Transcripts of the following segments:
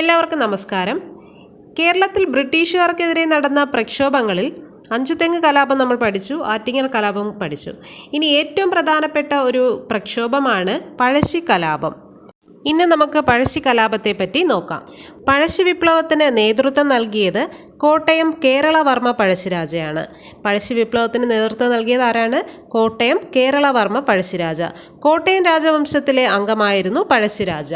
എല്ലാവർക്കും നമസ്കാരം. കേരളത്തിൽ ബ്രിട്ടീഷുകാർക്കെതിരെ നടന്ന പ്രക്ഷോഭങ്ങളിൽ അഞ്ചുതെങ്ങ് കലാപം നമ്മൾ പഠിച്ചു ആറ്റിങ്ങൽ കലാപം പഠിച്ചു. ഇനി ഏറ്റവും പ്രധാനപ്പെട്ട ഒരു പ്രക്ഷോഭമാണ് പഴശ്ശി കലാപം. ഇന്ന് നമുക്ക് പഴശ്ശി കലാപത്തെപ്പറ്റി നോക്കാം. പഴശ്ശി വിപ്ലവത്തിന് നേതൃത്വം നൽകിയത് കോട്ടയം കേരളവർമ്മ പഴശ്ശിരാജയാണ്. പഴശ്ശി വിപ്ലവത്തിന് നേതൃത്വം നൽകിയത് ആരാണ്? കോട്ടയം കേരളവർമ്മ പഴശ്ശിരാജ. കോട്ടയം രാജവംശത്തിലെ അംഗമായിരുന്നു പഴശ്ശിരാജ.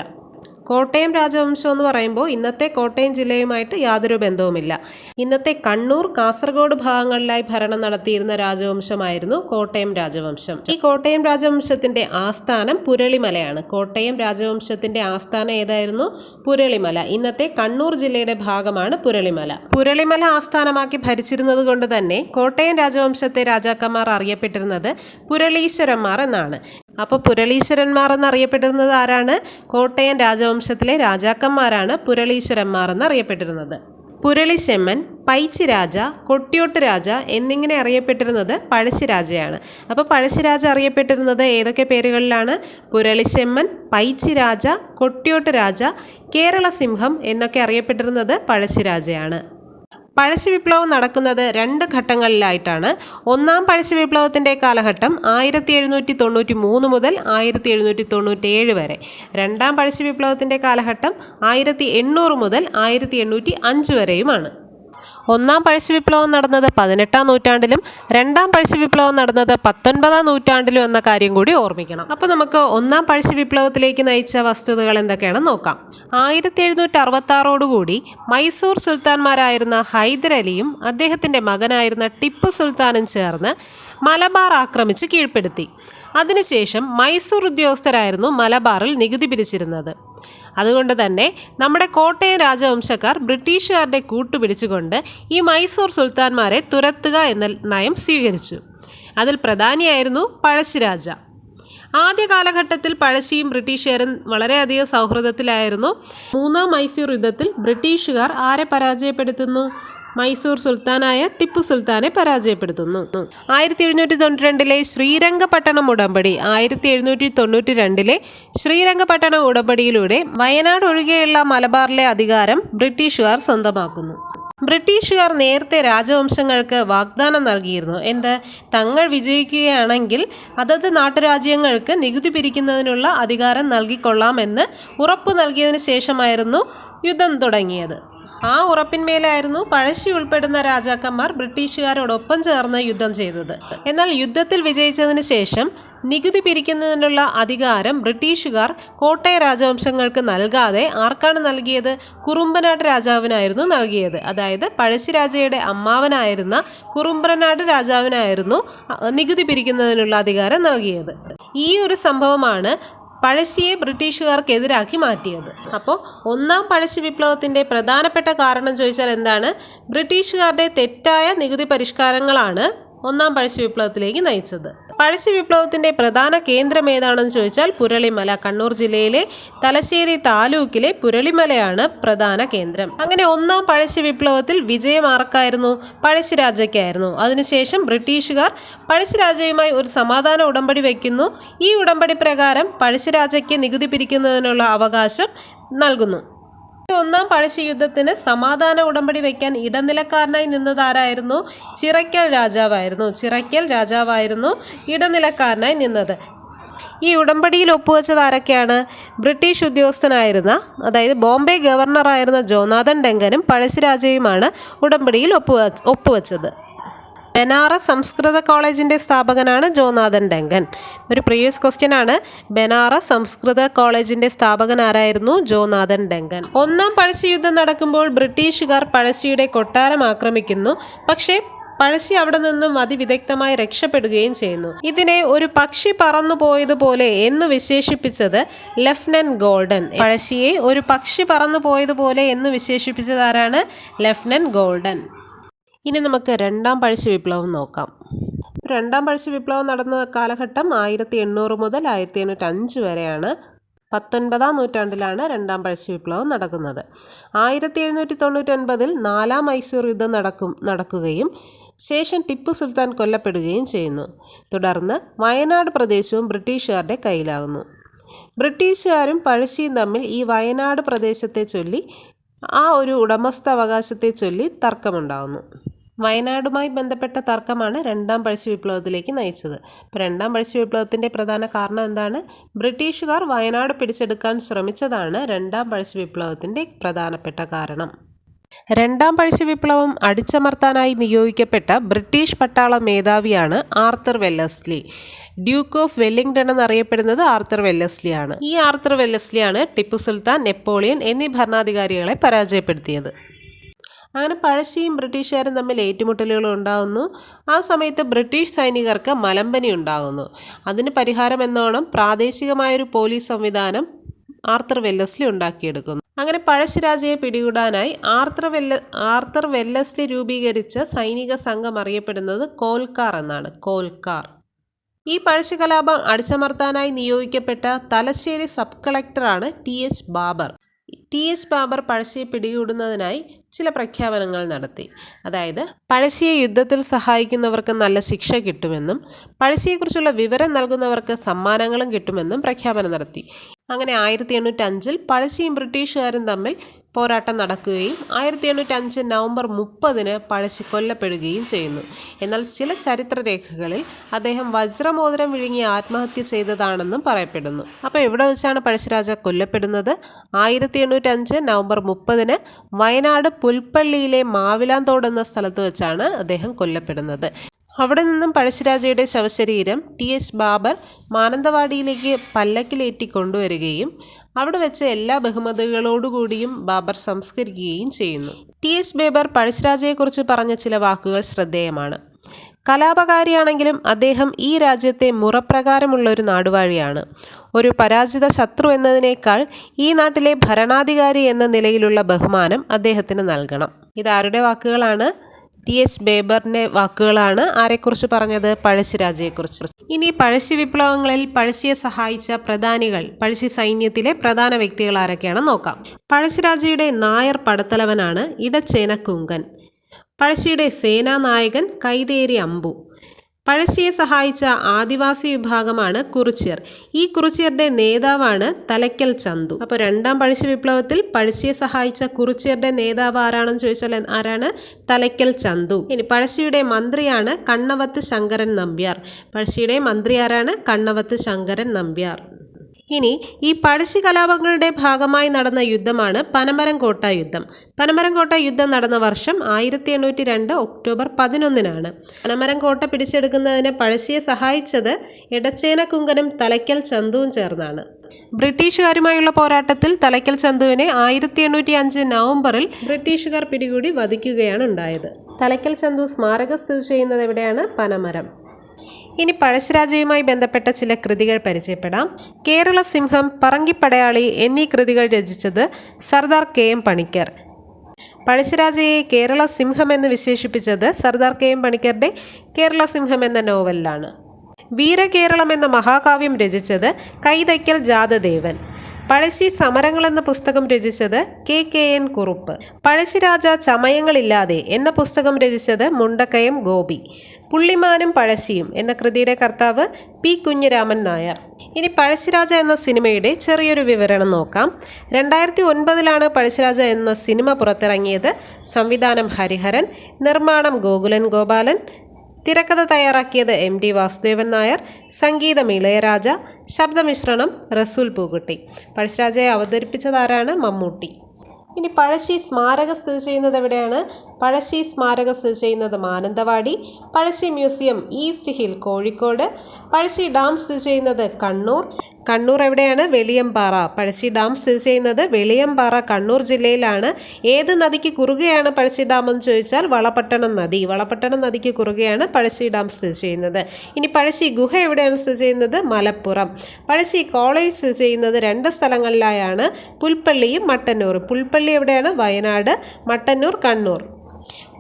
കോട്ടയം രാജവംശം എന്ന് പറയുമ്പോൾ ഇന്നത്തെ കോട്ടയം ജില്ലയുമായിട്ട് യാതൊരു ബന്ധവുമില്ല. ഇന്നത്തെ കണ്ണൂർ കാസർഗോഡ് ഭാഗങ്ങളിലായി ഭരണം നടത്തിയിരുന്ന രാജവംശമായിരുന്നു കോട്ടയം രാജവംശം. ഈ കോട്ടയം രാജവംശത്തിന്റെ ആസ്ഥാനം പുരളിമലയാണ്. കോട്ടയം രാജവംശത്തിന്റെ ആസ്ഥാനം ഏതായിരുന്നു? പുരളിമല. ഇന്നത്തെ കണ്ണൂർ ജില്ലയുടെ ഭാഗമാണ് പുരളിമല. പുരളിമല ആസ്ഥാനമാക്കി ഭരിച്ചിരുന്നത് കൊണ്ട് തന്നെ കോട്ടയം രാജവംശത്തെ രാജാക്കന്മാർ അറിയപ്പെട്ടിരുന്നത് പുരളീശ്വരന്മാർ എന്നാണ്. അപ്പോൾ പുരളീശ്വരന്മാർ എന്നറിയപ്പെട്ടിരുന്നത് ആരാണ്? കോട്ടയം രാജവംശത്തിലെ രാജാക്കന്മാരാണ് പുരളീശ്വരന്മാർ എന്നറിയപ്പെട്ടിരുന്നത് പുരളിശെമ്മൻ പൈച്ചി രാജ കൊട്ടിയോട്ട് രാജ എന്നിങ്ങനെ അറിയപ്പെട്ടിരുന്നത് പഴശ്ശിരാജയാണ്. അപ്പോൾ പഴശ്ശിരാജ അറിയപ്പെട്ടിരുന്നത് ഏതൊക്കെ പേരുകളിലാണ്? പുരളിശെമ്മൻ പൈച്ചി രാജ കൊട്ടിയോട്ട് രാജ കേരള സിംഹം എന്നൊക്കെ അറിയപ്പെട്ടിരുന്നത് പഴശ്ശിരാജയാണ്. പഴശ്ശി വിപ്ലവം നടക്കുന്നത് രണ്ട് ഘട്ടങ്ങളിലായിട്ടാണ്. ഒന്നാം പഴശ്ശി വിപ്ലവത്തിന്റെ കാലഘട്ടം ആയിരത്തി എഴുന്നൂറ്റി തൊണ്ണൂറ്റി മൂന്ന് മുതൽ ആയിരത്തി എഴുന്നൂറ്റി തൊണ്ണൂറ്റി ഏഴ് വരെ. രണ്ടാം പഴശ്ശി വിപ്ലവത്തിന്റെ കാലഘട്ടം ആയിരത്തി എണ്ണൂറ് മുതൽ ആയിരത്തി എണ്ണൂറ്റി അഞ്ച് വരെയുമാണ്. ഒന്നാം പഴശ്ശി വിപ്ലവം നടന്നത് പതിനെട്ടാം നൂറ്റാണ്ടിലും രണ്ടാം പഴശ്ശി വിപ്ലവം നടന്നത് പത്തൊൻപതാം നൂറ്റാണ്ടിലും എന്ന കാര്യം കൂടി ഓർമ്മിക്കണം. അപ്പോൾ നമുക്ക് ഒന്നാം പഴശ്ശി വിപ്ലവത്തിലേക്ക് നയിച്ച വസ്തുതകൾ എന്തൊക്കെയാണെന്ന് നോക്കാം. ആയിരത്തി എഴുന്നൂറ്റി അറുപത്തി ആറോടുകൂടി മൈസൂർ സുൽത്താൻമാരായിരുന്ന ഹൈദരലിയും അദ്ദേഹത്തിന്റെ മകനായിരുന്ന ടിപ്പു സുൽത്താനും ചേർന്ന് മലബാർ ആക്രമിച്ച് കീഴ്പ്പെടുത്തി. അതിനുശേഷം മൈസൂർ ഉദ്യോഗസ്ഥരായിരുന്നു മലബാറിൽ നികുതി പിരിച്ചിരുന്നത്. അതുകൊണ്ട് തന്നെ നമ്മുടെ കോട്ടയം രാജവംശക്കാർ ബ്രിട്ടീഷുകാരുടെ കൂട്ടുപിടിച്ചുകൊണ്ട് ഈ മൈസൂർ സുൽത്താൻമാരെ തുരത്തുക എന്ന നയം സ്വീകരിച്ചു. അതിൽ പ്രധാനിയായിരുന്നു പഴശ്ശിരാജ. ആദ്യ കാലഘട്ടത്തിൽ പഴശ്ശിയും ബ്രിട്ടീഷുകാരും വളരെയധികം സൗഹൃദത്തിലായിരുന്നു. മൂന്നാം മൈസൂർ യുദ്ധത്തിൽ ബ്രിട്ടീഷുകാർ ആരെ പരാജയപ്പെടുത്തുന്നു? മൈസൂർ സുൽത്താനായ ടിപ്പു സുൽത്താനെ പരാജയപ്പെടുത്തുന്നു. ആയിരത്തി എഴുന്നൂറ്റി തൊണ്ണൂറ്റി രണ്ടിലെ ശ്രീരംഗപട്ടണം ഉടമ്പടി ആയിരത്തി എഴുന്നൂറ്റി തൊണ്ണൂറ്റി രണ്ടിലെ ശ്രീരംഗപട്ടണം ഉടമ്പടിയിലൂടെ വയനാട് ഒഴികെയുള്ള മലബാറിലെ അധികാരം ബ്രിട്ടീഷുകാർ സ്വന്തമാക്കുന്നു. ബ്രിട്ടീഷുകാർ നേരത്തെ രാജവംശങ്ങൾക്ക് വാഗ്ദാനം നൽകിയിരുന്നു. എന്ത്? തങ്ങൾ വിജയിക്കുകയാണെങ്കിൽ അതത് നാട്ടുരാജ്യങ്ങൾക്ക് നികുതി പിരിക്കുന്നതിനുള്ള അധികാരം നൽകിക്കൊള്ളാമെന്ന് ഉറപ്പ് നൽകിയതിനു ശേഷമായിരുന്നു യുദ്ധം തുടങ്ങിയത്. ആ ഉറപ്പിന്മേലായിരുന്നു പഴശ്ശി ഉൾപ്പെടുന്ന രാജാക്കന്മാർ ബ്രിട്ടീഷുകാരോടൊപ്പം ചേർന്ന് യുദ്ധം ചെയ്തത്. എന്നാൽ യുദ്ധത്തിൽ വിജയിച്ചതിന് ശേഷം നികുതി പിരിക്കുന്നതിനുള്ള അധികാരം ബ്രിട്ടീഷുകാർ കോട്ടയ രാജവംശങ്ങൾക്ക് നൽകാതെ ആർക്കാണ് നൽകിയത്? കുറുമ്പനാട് രാജാവിനായിരുന്നു നൽകിയത്. അതായത് പഴശ്ശിരാജയുടെ അമ്മാവനായിരുന്ന കുറുമ്പനാട് രാജാവിനായിരുന്നു നികുതി പിരിക്കുന്നതിനുള്ള അധികാരം നൽകിയത്. ഈ ഒരു സംഭവമാണ് പഴശ്ശിയെ ബ്രിട്ടീഷുകാർക്കെതിരാക്കി മാറ്റിയത്. അപ്പോൾ ഒന്നാം പഴശ്ശി വിപ്ലവത്തിന്റെ പ്രധാനപ്പെട്ട കാരണം ചോദിച്ചാൽ എന്താണ്? ബ്രിട്ടീഷുകാരുടെ തെറ്റായ നികുതി പരിഷ്കാരങ്ങളാണ് ഒന്നാം പഴശ്ശി വിപ്ലവത്തിലേക്ക് നയിച്ചത്. പഴശ്ശി വിപ്ലവത്തിന്റെ പ്രധാന കേന്ദ്രം ഏതാണെന്ന് ചോദിച്ചാൽ പുരളിമല കണ്ണൂർ ജില്ലയിലെ തലശ്ശേരി താലൂക്കിലെ പുരളിമലയാണ് പ്രധാന കേന്ദ്രം. അങ്ങനെ ഒന്നാം പഴശ്ശി വിപ്ലവത്തിൽ വിജയം ആർക്കായിരുന്നു? പഴശ്ശിരാജയ്ക്കായിരുന്നു അതിനുശേഷം ബ്രിട്ടീഷുകാർ പഴശ്ശിരാജയുമായി ഒരു സമാധാന ഉടമ്പടി വയ്ക്കുന്നു. ഈ ഉടമ്പടി പ്രകാരം പഴശ്ശിരാജയ്ക്ക് നികുതി പിരിക്കുന്നതിനുള്ള അവകാശം നൽകുന്നു. ഒന്നാം പഴശ്ശി യുദ്ധത്തിന് സമാധാന ഉടമ്പടി വയ്ക്കാൻ ഇടനിലക്കാരനായി നിന്നതാരായിരുന്നു? ചിറയ്ക്കൽ രാജാവായിരുന്നു. ചിറയ്ക്കൽ രാജാവായിരുന്നു ഇടനിലക്കാരനായി നിന്നത്. ഈ ഉടമ്പടിയിൽ ഒപ്പുവെച്ചത് ആരൊക്കെയാണ്? ബ്രിട്ടീഷ് ഉദ്യോഗസ്ഥനായിരുന്ന അതായത് ബോംബെ ഗവർണറായിരുന്ന ജോനാഥൻ ഡെങ്കനും പഴശ്ശിരാജയുമാണ് ഉടമ്പടിയിൽ ഒപ്പുവ ഒപ്പുവെച്ചത്. ബനാറസ് സംസ്കൃത കോളേജിന്റെ സ്ഥാപകനാണ് ജോനാഥൻ ഡെങ്കൻ. ഒരു പ്രീവിയസ് ക്വസ്റ്റ്യൻ ആണ്. ബനാറസ് സംസ്കൃത കോളേജിന്റെ സ്ഥാപകൻ ആരായിരുന്നു? Jonathan Duncan. ഒന്നാം പഴശ്ശി യുദ്ധം നടക്കുമ്പോൾ ബ്രിട്ടീഷുകാർ പഴശ്ശിയുടെ കൊട്ടാരം ആക്രമിക്കുന്നു. പക്ഷേ പഴശ്ശി അവിടെ നിന്നും അതിവിദഗ്ധമായി രക്ഷപ്പെടുകയും ചെയ്യുന്നു. ഇതിനെ ഒരു പക്ഷി പറന്നു പോയതുപോലെ എന്ന് വിശേഷിപ്പിച്ചത് ലെഫ്റ്റനന്റ് ഗോൾഡൻ. പഴശ്ശിയെ ഒരു പക്ഷി പറന്നു പോയതുപോലെ എന്ന് വിശേഷിപ്പിച്ചത് ആരാണ്? Lieutenant Gordon. ഇനി നമുക്ക് രണ്ടാം പഴശ്ശി വിപ്ലവം നോക്കാം. രണ്ടാം പഴശ്ശി വിപ്ലവം നടന്ന കാലഘട്ടം ആയിരത്തി എണ്ണൂറ് മുതൽ ആയിരത്തി എണ്ണൂറ്റി അഞ്ച് വരെയാണ് പത്തൊൻപതാം നൂറ്റാണ്ടിലാണ് രണ്ടാം പഴശ്ശി വിപ്ലവം നടക്കുന്നത്. ആയിരത്തി എഴുന്നൂറ്റി തൊണ്ണൂറ്റൊൻപതിൽ നാലാം മൈസൂർ യുദ്ധം നടക്കും നടക്കുകയും ശേഷം ടിപ്പു സുൽത്താൻ കൊല്ലപ്പെടുകയും ചെയ്യുന്നു. തുടർന്ന് വയനാട് പ്രദേശവും ബ്രിട്ടീഷുകാരുടെ കയ്യിലാകുന്നു. ബ്രിട്ടീഷുകാരും പഴശ്ശിയും തമ്മിൽ ഈ വയനാട് പ്രദേശത്തെ ചൊല്ലി ആ ഒരു ഉടമസ്ഥാവകാശത്തെ ചൊല്ലി തർക്കമുണ്ടാകുന്നു വയനാടുമായി ബന്ധപ്പെട്ട തർക്കമാണ് രണ്ടാം പഴശ്ശി വിപ്ലവത്തിലേക്ക് നയിച്ചത്. ഇപ്പോൾ രണ്ടാം പഴശ്ശി വിപ്ലവത്തിന്റെ പ്രധാന കാരണം എന്താണ്? ബ്രിട്ടീഷുകാർ വയനാട് പിടിച്ചെടുക്കാൻ ശ്രമിച്ചതാണ് രണ്ടാം പഴശ്ശി വിപ്ലവത്തിന്റെ പ്രധാനപ്പെട്ട കാരണം. രണ്ടാം പഴശ്ശി വിപ്ലവം അടിച്ചമർത്താനായി നിയോഗിക്കപ്പെട്ട ബ്രിട്ടീഷ് പട്ടാള മേധാവിയാണ് Arthur Wellesley. Duke of Wellington എന്നറിയപ്പെടുന്നത് ആർത്തർ വെല്ലസ്ലിയാണ്. ഈ ആർത്തർ വെല്ലസ്ലിയാണ് ടിപ്പു സുൽത്താൻ നെപ്പോളിയൻ എന്നീ ഭരണാധികാരികളെ പരാജയപ്പെടുത്തിയത്. അങ്ങനെ പഴശ്ശിയും ബ്രിട്ടീഷുകാരും തമ്മിൽ ഏറ്റുമുട്ടലുകൾ ഉണ്ടാകുന്നു ആ സമയത്ത് ബ്രിട്ടീഷ് സൈനികർക്ക് മലമ്പനി ഉണ്ടാകുന്നു അതിന് പരിഹാരം എന്നോണം പ്രാദേശികമായൊരു പോലീസ് സംവിധാനം ആർത്തർ വെല്ലസ്ലി ഉണ്ടാക്കിയെടുക്കുന്നു. അങ്ങനെ പഴശ്ശിരാജയെ പിടികൂടാനായി ആർത്തർ വെല്ല ആർത്തർ വെല്ലസ്ലി രൂപീകരിച്ച സൈനിക സംഘം അറിയപ്പെടുന്നത് കോൽക്കാർ എന്നാണ്. കോൽക്കാർ. ഈ പഴശ്ശി കലാപം അടിച്ചമർത്താനായി നിയോഗിക്കപ്പെട്ട Thalassery sub കളക്ടറാണ് T H Baber. T S Baber പഴശ്ശിയെ പിടികൂടുന്നതിനായി ചില പ്രഖ്യാപനങ്ങൾ നടത്തി. അതായത് പഴശ്ശിയെ യുദ്ധത്തിൽ സഹായിക്കുന്നവർക്ക് നല്ല ശിക്ഷ കിട്ടുമെന്നും പഴശ്ശിയെക്കുറിച്ചുള്ള വിവരം നൽകുന്നവർക്ക് സമ്മാനങ്ങളും കിട്ടുമെന്നും പ്രഖ്യാപനം നടത്തി. അങ്ങനെ ആയിരത്തി എണ്ണൂറ്റി അഞ്ചിൽ പഴശ്ശിയും ബ്രിട്ടീഷുകാരും തമ്മിൽ പോരാട്ടം നടക്കുകയും ആയിരത്തി എണ്ണൂറ്റി അഞ്ച് നവംബർ മുപ്പതിന് പഴശ്ശി കൊല്ലപ്പെടുകയും ചെയ്യുന്നു. എന്നാൽ ചില ചരിത്രരേഖകളിൽ അദ്ദേഹം വജ്രമോതിരം വിഴുങ്ങി ആത്മഹത്യ ചെയ്തതാണെന്നും പറയപ്പെടുന്നു. അപ്പോൾ എവിടെ വെച്ചാണ് പഴശ്ശിരാജ കൊല്ലപ്പെടുന്നത്? ആയിരത്തി എണ്ണൂറ്റി അഞ്ച് നവംബർ മുപ്പതിന് വയനാട് പുൽപ്പള്ളിയിലെ മാവിലാന്തോട് എന്ന സ്ഥലത്ത് വെച്ചാണ് അദ്ദേഹം കൊല്ലപ്പെടുന്നത്. അവിടെ നിന്നും പഴശ്ശിരാജയുടെ ശവശരീരം ടി എസ് ബാബർ മാനന്തവാടിയിലേക്ക് പല്ലക്കിലേറ്റി കൊണ്ടുവരികയും അവിടെ വെച്ച് എല്ലാ ബഹുമതികളോടുകൂടിയും ബാബർ സംസ്കരിക്കുകയും ചെയ്യുന്നു. ടി എസ് ബേബർ പഴശ്ശിരാജയെക്കുറിച്ച് പറഞ്ഞ ചില വാക്കുകൾ ശ്രദ്ധേയമാണ്. കലാപകാരിയാണെങ്കിലും അദ്ദേഹം ഈ രാജ്യത്തെ മുറപ്രകാരമുള്ള ഒരു നാടുവാഴിയാണ്. ഒരു പരാജിത ശത്രു എന്നതിനേക്കാൾ ഈ നാട്ടിലെ ഭരണാധികാരി എന്ന നിലയിലുള്ള ബഹുമാനം അദ്ദേഹത്തിന് നൽകണം. ഇതാരുടെ വാക്കുകളാണ്? ടി എസ് ബേബറിന്റെ വാക്കുകളാണ് ആരെക്കുറിച്ച് പറഞ്ഞത്? പഴശ്ശിരാജയെക്കുറിച്ച് ഇനി പഴശ്ശി വിപ്ലവങ്ങളിൽ പഴശ്ശിയെ സഹായിച്ച പ്രധാനികൾ പഴശ്ശി സൈന്യത്തിലെ പ്രധാന വ്യക്തികൾ ആരൊക്കെയാണെന്ന് നോക്കാം. പഴശ്ശിരാജയുടെ നായർ പടത്തലവനാണ് ഇടച്ചേന കുങ്കൻ പഴശ്ശിയുടെ സേനാനായകൻ കൈതേരി അമ്പു. പഴശ്ശിയെ സഹായിച്ച ആദിവാസി വിഭാഗമാണ് കുറിച്യർ. ഈ കുറിച്യരുടെ നേതാവാണ് തലയ്ക്കൽ ചന്തു. അപ്പോൾ രണ്ടാം പഴശ്ശി വിപ്ലവത്തിൽ പഴശ്ശിയെ സഹായിച്ച കുറിച്യരുടെ നേതാവ് ആരാണെന്ന് ചോദിച്ചാൽ ആരാണ്? തലയ്ക്കൽ ചന്തു. ഇനി പഴശ്ശിയുടെ മന്ത്രിയാണ് കണ്ണവത്ത് ശങ്കരൻ നമ്പ്യാർ. പഴശ്ശിയുടെ മന്ത്രി ആരാണ്? കണ്ണവത്ത് ശങ്കരൻ നമ്പ്യാർ. ഇനി ഈ പഴശ്ശി കലാപങ്ങളുടെ ഭാഗമായി നടന്ന യുദ്ധമാണ് പനമരംകോട്ട യുദ്ധം. പനമരംകോട്ട യുദ്ധം നടന്ന വർഷം ആയിരത്തി എണ്ണൂറ്റി രണ്ട് ഒക്ടോബർ പതിനൊന്നിനാണ്. പനമരംകോട്ട പിടിച്ചെടുക്കുന്നതിന് പഴശ്ശിയെ സഹായിച്ചത് ഇടച്ചേന കുങ്കനും തലയ്ക്കൽ ചന്തുവും ചേർന്നാണ്. ബ്രിട്ടീഷുകാരുമായുള്ള പോരാട്ടത്തിൽ തലയ്ക്കൽ ചന്തുവിനെ ആയിരത്തി എണ്ണൂറ്റി അഞ്ച് നവംബറിൽ ബ്രിട്ടീഷുകാർ പിടികൂടി വധിക്കുകയാണ് ഉണ്ടായത്. തലയ്ക്കൽ ചന്തു സ്മാരകം സ്ഥിതി ചെയ്യുന്നത് എവിടെയാണ്? പനമരം. ഇനി പഴശ്ശിരാജയുമായി ബന്ധപ്പെട്ട ചില കൃതികൾ പരിചയപ്പെടാം. കേരള സിംഹം പറങ്കിപ്പടയാളി എന്നീ കൃതികൾ രചിച്ചത് സർദാർ കെ എം പണിക്കർ. പഴശ്ശിരാജയെ കേരള സിംഹം എന്ന് വിശേഷിപ്പിച്ചത് സർദാർ കെ എം പണിക്കരുടെ കേരള സിംഹം എന്ന നോവലിലാണ്. വീരകേരളം എന്ന മഹാകാവ്യം രചിച്ചത് കൈതയ്ക്കൽ ജാതദേവൻ പഴശ്ശി സമരങ്ങൾ എന്ന പുസ്തകം രചിച്ചത് K K N Kurup. Pazhassiraja ചമയങ്ങളില്ലാതെ എന്ന പുസ്തകം രചിച്ചത് മുണ്ടക്കയം ഗോപി. പുള്ളിമാനും പഴശ്ശിയും എന്ന കൃതിയുടെ കർത്താവ് പി കുഞ്ഞിരാമൻ നായർ. ഇനി പഴശ്ശിരാജ എന്ന സിനിമയുടെ ചെറിയൊരു വിവരണം നോക്കാം. രണ്ടായിരത്തി ഒൻപതിലാണ് പഴശ്ശിരാജ എന്ന സിനിമ പുറത്തിറങ്ങിയത് സംവിധാനം ഹരിഹരൻ നിർമ്മാണം ഗോകുലൻ ഗോപാലൻ തിരക്കഥ തയ്യാറാക്കിയത് എം ടി വാസുദേവൻ നായർ സംഗീതം ഇളയരാജ ശബ്ദമിശ്രണം റസൂൽ പൂക്കുട്ടി. പഴശ്ശിരാജയെ അവതരിപ്പിച്ചതാരാണ് മമ്മൂട്ടി. ഇനി പഴശ്ശി സ്മാരകം സ്ഥിതി ചെയ്യുന്നത് എവിടെയാണ്? പഴശ്ശി സ്മാരകം സ്ഥിതി ചെയ്യുന്നത് Mananthavady Pazhassi museum East Hill Kozhikode Pazhassi dam സ്ഥിതി ചെയ്യുന്നത് കണ്ണൂർ കണ്ണൂർ എവിടെയാണ്? വെളിയമ്പാറ. പഴശ്ശി ഡാം സ്ഥിതി ചെയ്യുന്നത് വെളിയമ്പാറ കണ്ണൂർ ജില്ലയിലാണ്. ഏത് നദിക്ക് കുറുകയാണ് പഴശ്ശി ഡാം എന്ന് ചോദിച്ചാൽ വളപട്ടണം നദി. വളപട്ടണം നദിക്ക് കുറുകയാണ് പഴശ്ശി ഡാം സ്ഥിതി ചെയ്യുന്നത്. ഇനി പഴശ്ശി ഗുഹ എവിടെയാണ് സ്ഥിതി ചെയ്യുന്നത്? മലപ്പുറം. പഴശ്ശി കോളേജ് സ്ഥിതി ചെയ്യുന്നത് രണ്ട് സ്ഥലങ്ങളിലായാണ്. പുൽപ്പള്ളിയും മട്ടന്നൂറും പുൽപ്പള്ളി എവിടെയാണ്? വയനാട് മട്ടന്നൂർ കണ്ണൂർ.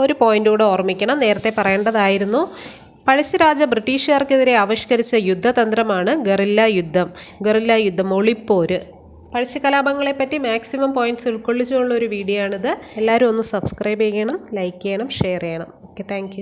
ഒരു പോയിന്റ് കൂടെ ഓർമ്മിക്കണം. നേരത്തെ പറയേണ്ടതായിരുന്നു. പഴശ്ശിരാജ ബ്രിട്ടീഷുകാർക്കെതിരെ ആവിഷ്കരിച്ച യുദ്ധതന്ത്രമാണ് ഗറില്ല യുദ്ധം. ഗറില്ല യുദ്ധം ഒളിപ്പോര്. പഴശ്ശി കലാപങ്ങളെപ്പറ്റി മാക്സിമം പോയിന്റ്സ് ഉൾക്കൊള്ളിച്ചുള്ള ഒരു വീഡിയോ ആണിത് എല്ലാവരും ഒന്ന് സബ്സ്ക്രൈബ് ചെയ്യണം ലൈക്ക് ചെയ്യണം ഷെയർ ചെയ്യണം. Okay thank